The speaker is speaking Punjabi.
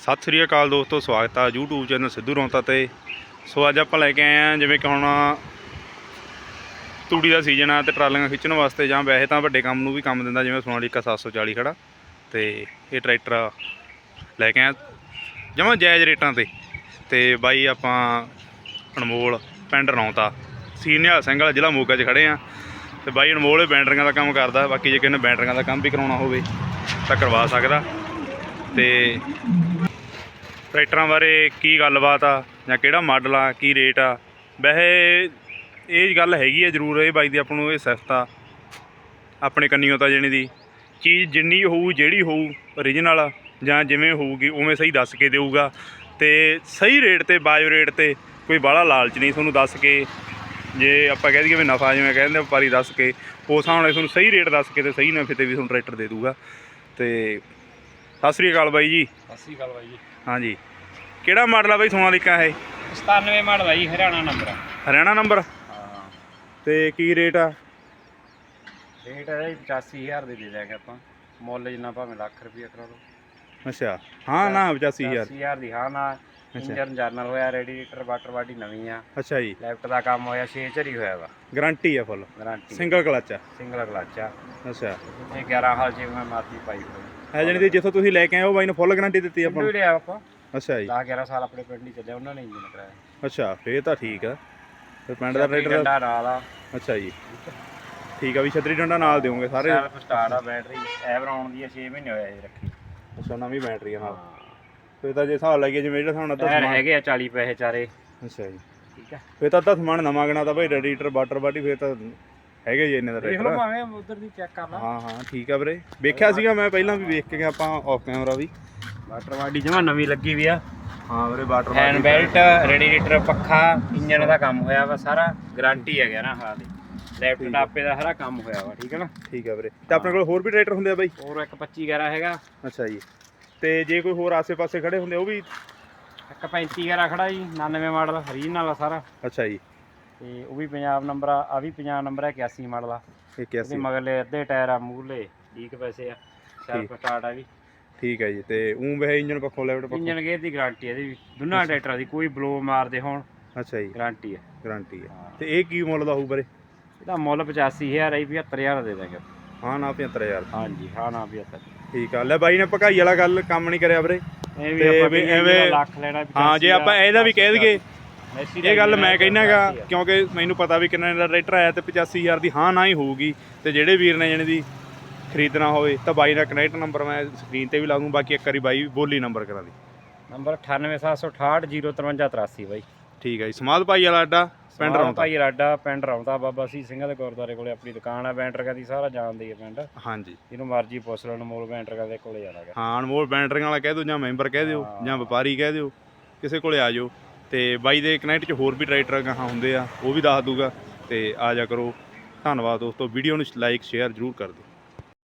ਸਤਿ ਸ੍ਰੀ ਅਕਾਲ ਦੋਸਤੋ, ਸਵਾਗਤ ਆ YouTube ਚੈਨਲ ਸਿੱਧੂ ਰੌਂਤਾ ਤੇ। ਸੋ ਅੱਜ ਆਪਾਂ ਲੈ ਕੇ ਆਏ ਆ ਜਿਵੇਂ ਕਿ ਹੁਣ ਤੂੜੀ ਦਾ ਸੀਜ਼ਨ ਆ ਤੇ ਟਰਾਲੀਆਂ ਖਿੱਚਣ ਵਾਸਤੇ ਜਾਂ ਵੈਸੇ ਤਾਂ ਵੱਡੇ ਕੰਮ ਨੂੰ ਵੀ ਕੰਮ ਦਿੰਦਾ, ਜਿਵੇਂ ਸੋਨਾਲੀਕਾ 740 ਖੜਾ। ਤੇ ਇਹ ਟਰੈਕਟਰ ਲੈ ਕੇ ਆਏ ਜਮਾਂ ਜਾਇਜ਼ ਰੇਟਾਂ ਤੇ। ਤੇ ਬਾਈ ਆਪਾਂ ਅਨਮੋਲ ਪਿੰਡ ਰੌਂਤਾ, ਸੀਨੀਅਰ ਸਿੰਘ ਵਾਲਾ ਜ਼ਿਲ੍ਹਾ ਮੋਗਾ 'ਚ ਖੜੇ ਆ। ਤੇ ਬਾਈ ਅਨਮੋਲ ਇਹ ਬੈਟਰੀਆਂ ਦਾ ਕੰਮ ਕਰਦਾ, ਬਾਕੀ ਜੇ ਕਿਸੇ ਨੇ ਬੈਟਰੀਆਂ ਦਾ ਕੰਮ ਵੀ ਕਰਾਉਣਾ ਹੋਵੇ ਤਾਂ ਕਰਵਾ ਸਕਦਾ। ਤੇ ਟਰੈਕਟਰਾਂ ਬਾਰੇ ਕੀ ਗੱਲਬਾਤ ਆ ਜਾਂ ਕਿਹੜਾ ਮਾਡਲ ਆ, ਕੀ ਰੇਟ ਆ? ਵੈਸੇ ਇਹ ਗੱਲ ਹੈਗੀ ਆ ਜ਼ਰੂਰ, ਇਹ ਬਾਈ ਦੀ ਆਪਾਂ ਨੂੰ ਇਹ ਸਿਫਤ ਆ। ਆਪਣੇ ਕੰਨੀਓ ਤਾਂ ਜਣੀ ਦੀ। ਚੀਜ਼ ਜਿੰਨੀ ਹੋਊ, ਜਿਹੜੀ ਹੋਊ ਓਰੀਜਨਲ ਜਾਂ ਜਿਵੇਂ ਹੋਊਗੀ, ਉਵੇਂ ਸਹੀ ਦੱਸ ਕੇ ਦੇਊਗਾ। ਤੇ ਸਹੀ ਰੇਟ ਤੇ ਬਾਜੋ ਰੇਟ ਤੇ ਕੋਈ ਬਾਹਲਾ ਲਾਲਚ ਨਹੀਂ ਤੁਹਾਨੂੰ ਦੱਸ ਕੇ, ਜੇ ਆਪਾਂ ਕਹਿ ਦਈਏ ਵੀ ਨਫਾ ਜਿਵੇਂ ਕਹਿੰਦੇ ਆ, ਵਪਾਰੀ ਦੱਸ ਕੇ, ਉਸ ਹਿਸਾਬ ਨਾਲ ਤੁਹਾਨੂੰ ਸਹੀ ਰੇਟ ਦੱਸ ਕੇ ਤੇ ਸਹੀ ਨਫੇ ਤੇ ਵੀ ਤੁਹਾਨੂੰ ਟਰੈਕਟਰ ਦੇ ਦੂਗਾ ਤੇ ਸਤਿ ਸ੍ਰੀ ਅਕਾਲ ਬਾਈ ਜੀ। ਸਤਿ ਸ਼੍ਰੀ ਅਕਾਲ ਬਾਈ ਜੀ। ਹਾਂਜੀ। ਕਿਹੜਾ ਮਾਡਲ ਆ ਬਾਈ ਸੋਨਾਲੀਕਾ ਇਹ? 97 ਮਾਡਲ ਆ ਜੀ ਹਰਿਆਣਾ ਨੰਬਰ ਆ। ਹਰਿਆਣਾ ਨੰਬਰ? ਹਾਂ। ਤੇ ਕੀ ਰੇਟ ਆ? ਰੇਟ ਹੈ ਜੀ 85000 ਦੇ ਦੇ ਦਿਆਂਗੇ ਆਪਾਂ। ਮੁੱਲ ਜਿੰਨਾ ਭਾਵੇਂ ਲੱਖ ਰੁਪਏ ਕਰਾ ਲਓ। ਅੱਛਾ। ਹਾਂ ਨਾ 85000 85000 ਦੀ ਹਾਂ ਨਾ। ਇੰਜਨ ਜਰਨਲ ਹੋਇਆ ਰੈਡੀਏਟਰ ਵਾਟਰ ਬਾਡੀ ਨਵੀਂ ਆ। ਅੱਛਾ ਜੀ। ਲੈਫਟ ਦਾ ਕੰਮ ਹੋਇਆ 6 ਚਰੀ ਹੋਇਆ ਵਾ। ਗਾਰੰਟੀ ਆ ਫੁੱਲ ਗਾਰੰਟੀ ਸਿੰਗਲ ਕਲਚ ਆ? ਸਿੰਗਲ ਕਲਚ ਆ। ਅੱਛਾ। ਇਹ 11 ਹਾਲ ਚ ਮੈਂ ਮਾਰਤੀ ਪਾਈ ਹੋਈ। ਹੈ ਜਣੀ ਦੀ ਜਿੱਥੋਂ ਤੁਸੀਂ ਲੈ ਕੇ ਆਏ ਹੋ ਬਾਈ ਨੂੰ ਫੁੱਲ ਗਾਰੰਟੀ ਦਿੱਤੀ ਆਪਾਂ ਨੂੰ? ਲਿਆ ਆਪਾਂ। ਅੱਛਾ ਜੀ। 10 11 ਸਾਲ ਆਪਣੇ ਪਿੰਡ ਹੀ ਚੱਲਿਆ ਉਹਨਾਂ ਨੇ ਇੰਜਨ ਕਰਾਇਆ। ਅੱਛਾ ਫੇਰ ਤਾਂ ਠੀਕ ਆ। ਫਿਰ ਪਿੰਡ ਦਾ ਟਰੈਕਟਰ ਡੰਡਾ ਨਾਲ ਆ। ਅੱਛਾ ਜੀ। ਠੀਕ ਆ ਵੀ ਛਤਰੀ ਡੰਡਾ ਨਾਲ ਦਿਓਗੇ ਸਾਰੇ? ਸੈਲਫ ਸਟਾਰਟ ਆ ਬੈਟਰੀ ਐਵਰ ਆਉਣ ਦੀ ਆ 6 ਮਹੀਨੇ ਹੋਇਆ ਜੀ ਰੱਖੀ। ਅੱਛਾ ਨਵੀਂ ਬੈਟਰੀ ਆ ਨਾਲ। ਫੇਰ ਤਾਂ ਜੇ ਹਿਸਾਬ ਲਾਈਏ ਜਿਵੇਂ ਜਿਹੜਾ ਨਾਲ ਅੱਧਾ ਟਾਇਰ ਸਮਾਨ ਹੈਗੇ ਆ 40 ਪੈਸੇ ਚਾਰੇ। ਅੱਛਾ ਜੀ। ਠੀਕ ਆ। ਫੇਰ ਤਾਂ ਅੱਧਾ ਸਮਾਨ ਨਵਾਂ ਗਣਾ ਤਾਂ ਭਾਈ ਰੈਡੀਏਟਰ ਵਾਟਰ ਬਾਡੀ ਫੇਰ ਤਾਂ ਹੈਗੇ ਜੀ ਇੰਨੇ ਦਾ ਦੇਖ ਲਓ ਟਰੈਕਟਰ। ਭਾਵੇਂ ਉਧਰ ਦੀ ਚੈੱਕ ਕਰ ਲਾ। ਹਾਂ ਹਾਂ ਠੀਕ ਆ ਵੀਰੇ। ਵੇਖਿਆ ਸੀਗਾ ਮੈਂ ਪਹਿਲਾਂ ਵੀ ਵੇਖ ਕੇ ਗਿਆ ਆਪਾਂ ਆਫ ਕੈਮਰਾ ਵੀ। ਵਾਟਰ ਬਾਡੀ ਜਮਾ ਨਵੀਂ ਲੱਗੀ ਵੀ ਆ। ਹਾਂ ਵੀਰੇ ਵਾਟਰ ਹੈਂਡ ਬੈਲਟ ਰੈਡੀਏਟਰ ਪੱਖਾ ਇੰਜਨ ਦਾ ਕੰਮ ਹੋਇਆ ਵਾ ਸਾਰਾ। ਗਾਰੰਟੀ ਹੈਗਾ ਨਾ ਹਾਂ ਦੀ। ਲੈਫਟ ਟਾਪੇ ਦਾ ਸਾਰਾ ਕੰਮ ਹੋਇਆ ਵਾ ਠੀਕ ਹੈ ਨਾ? ਠੀਕ ਆ ਵੀਰੇ। ਤੇ ਆਪਣੇ ਕੋਲ ਹੋਰ ਵੀ ਟਰੈਕਟਰ ਹੁੰਦੇ ਆ ਬਾਈ? ਹੋਰ ਇੱਕ 25 11 ਹੈਗਾ। ਅੱਛਾ ਜੀ। ਤੇ ਜੇ ਕੋਈ ਹੋਰ ਆਸੇ-ਪਾਸੇ ਖੜੇ ਹੁੰਦੇ ਉਹ ਵੀ ਇੱਕ 35 11 ਖੜਾ ਜੀ 99 ਮਾਡਲ ਰੀਜਨਲ ਆ ਸਾਰਾ। ਅੱਛਾ ਜੀ। ਤੇ ਉਹ ਵੀ ਪੰਜਾਬ ਨੰਬਰ ਆ ਆ ਵੀ ਪੰਜਾਬ ਨੰਬਰ ਹੈ 81 ਮਾਡਲ ਆ। ਇਹ ਉਹਦੇ 81 ਮਗਰਲੇ ਅੱਧੇ ਟਾਇਰ ਆ ਮੂਹਰਲੇ ਠੀਕ ਪੈਸੇ ਆ ਸੈਲਫ ਸਟਾਰਟ ਆ ਵੀ। ਠੀਕ ਹੈ ਜੀ ਤੇ ਉਂ ਵੈਸੇ ਇੰਜਨ ਪੱਖੋਂ ਲੈਵਟ ਪੱਖੋਂ? ਇੰਜਨ ਗੇਅਰ ਦੀ ਗਾਰੰਟੀ ਇਹਦੀ ਵੀ। ਦੋਨਾਂ ਟਰੈਕਟਰਾਂ ਦੀ ਕੋਈ ਬਲੋ ਮਾਰਦੇ ਹੋਣ ਅੱਛਾ ਜੀ। ਗਾਰੰਟੀ ਹੈ ਗਾਰੰਟੀ ਹੈ ਹਾਂ। ਤੇ ਇਹ ਕੀ ਮੁੱਲ ਦਾ ਹੋਊ ਵੀਰੇ? ਇਹਦਾ ਮੁੱਲ 85000 ਹੈ 75000 ਦੇ ਦਾਂਗੇ ਹਾਂ ਨਾ 75000 ਹਾਂਜੀ ਹਾਂ ਨਾ 75 ਠੀਕ ਆ। ਲੈ ਬਾਈ ਨੇ ਭਕਾਈ ਵਾਲਾ ਗੱਲ ਕੰਮ ਨਹੀਂ ਕਰਿਆ ਵੀਰੇ। ਇਹ ਤੇ ਵੀ ਆਪਾਂ ਵੀ ਐਵੇਂ- ਲੱਖ ਲੈਣਾ ਹਾਂ ਜੇ ਆਪਾਂ ਇਹਦਾ ਵੀ ਕਹਿ ਦਈਏ ਮੈਸੀ ਦਾ ਇਹ ਗੱਲ ਮੈਂ ਕਹਿਣਾਗਾ। ਕਿਉਂਕਿ ਮੈਨੂੰ ਪਤਾ ਵੀ ਕਿੰਨੇ ਦਾ ਟਰੈਕਟਰ ਆਇਆ ਤੇ 85000 ਦੀ ਹਾਂ ਨਾ ਹੀ ਹੋਊਗੀ। ਤੇ ਜਿਹੜੇ ਵੀਰ ਨੇ ਜਣੇ ਦੀ ਖਰੀਦਣਾ ਹੋਵੇ ਤਾਂ ਬਾਈ ਦਾ ਕਨੈਕਟ ਨੰਬਰ ਮੈਂ ਸਕਰੀਨ ਤੇ ਵੀ ਲਾ ਦੂੰ ਬਾਕੀ ਇੱਕ ਵਾਰੀ ਬਾਈ ਬੋਲੀ ਨੰਬਰ ਕਰਾ ਦੀ। ਨੰਬਰ 9876605383 ਬਾਈ। ਠੀਕ ਹੈ ਜੀ। ਸਮਾਦ ਭਾਈ ਵਾਲਾ ਅੱਡਾ ਪਿੰਡ ਰੌਂਤਾ ਭਾਈ ਰਾਡਾ ਪਿੰਡ ਰੌਂਤਾ ਬਾਬਾ ਸੀ ਸਿੰਘਾਂ ਦੇ ਗੁਰਦੁਆਰੇ ਕੋਲੇ ਆਪਣੀ ਦੁਕਾਨ ਆ ਬੈਂਟਰ ਦੀ ਸਾਰਾ ਜਾਣਦੇ ਆ ਪਿੰਡ। ਹਾਂਜੀ। ਜਿਹਨੂੰ ਮਰਜ਼ੀ ਪੁੱਛ ਲੈਣ ਮੋਲ ਬੈਂਟਰ ਦੇ ਕੋਲੇ ਜਾਣਾਗਾ ਹਾਂ ਅਨਮੋਲ ਬੈਂਟਰਿੰਗ ਵਾਲਾ ਕਹਿ ਦਿਓ ਜਾਂ ਮੈਂਬਰ ਕਹਿ ਦਿਓ। ਜਾਂ ਵਪਾਰੀ ਕਹਿ ਦਿਓ ਕਿਸੇ ਕੋਲੇ ਆ ਜਾਓ। ਤੇ ਬਾਈ ਦੇ ਕਨੈਕਟ 'ਚ ਹੋਰ ਵੀ ਟਰੈਕਟਰ ਗਾਹਾਂ ਹੁੰਦੇ ਆ ਉਹ ਵੀ ਦੱਸ ਦੂਗਾ ਤੇ ਆ ਜਾ ਕਰੋ। ਧੰਨਵਾਦ ਦੋਸਤੋ ਵੀਡੀਓ ਨੂੰ ਲਾਈਕ ਸ਼ੇਅਰ ਜ਼ਰੂਰ ਕਰ ਦਿਓ।